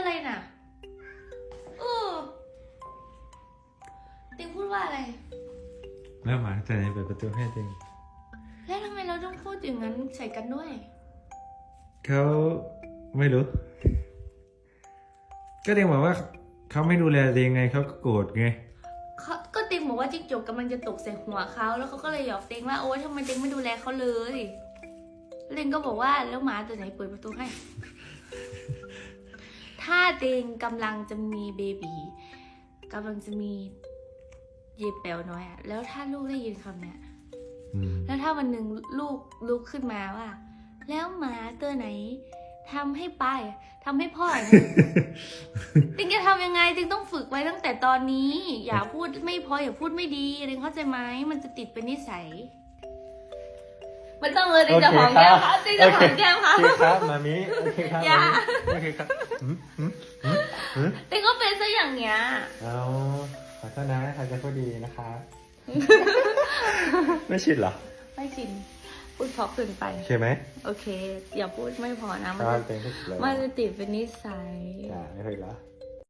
อะไรน่ะเออติงพูดว่าอะไรแล้วหมาตัวไหนเปิดประตูให้จริงแล้วทำไมเราต้องพูดอย่างนั้นใส่กันด้วย เขาไม่รู้ ก็เด็กบอกว่าเขาไม่ดูแลตัวเองไงเขาก็โกรธไงเขาก็ติงบอกว่าจิ้งจกกำลังจะตกใส่หัวเขาแล้วเขาก็เลยหยอกติงว่าโอ๊ยทำไมติงไม่ดูแลเขาเลยติงก็บอกว่าแล้วหมาตัวไหนเปิดประตูให้ ถ้าติงกำลังจะมีเบบีกำลังจะมีเยเปลน้อยอะแล้วถ้าลูกได้ยินคำเนี้ยอืมแล้วถ้าวันหนึ่งลูกลุกขึ้นมาว่า แล้วหมาตัวไหนทำให้ป้ายทำให้พ่ออะติงจะทำยังไงติงต้องฝึกไว้ตั้งแต่ตอนนี้ อย่าพูดไม่พออย่าพูดไม่ดีติงเข้าใจไหมมันจะติดเป็นนิสัย มันต้องเลยติงจะหอมแก้มครับติงจะหอมแก้มครับโอเคครับมามิโอเคครับอย่าโอเคครับหืมหืมหืมหืมติงก็เป็นซะอย่างเนี้ยเอาขอโทษนะใครจะพูดดีนะคะไม่ชินเหรอไม่ชินพูดเพราะเกินไปใช่ไหมโอเค อย่าพูดไม่พอนะมันตอนจะเป็นก็เลยมันจะติดเป็นนิสัยอ่าไม่เคยเหรอ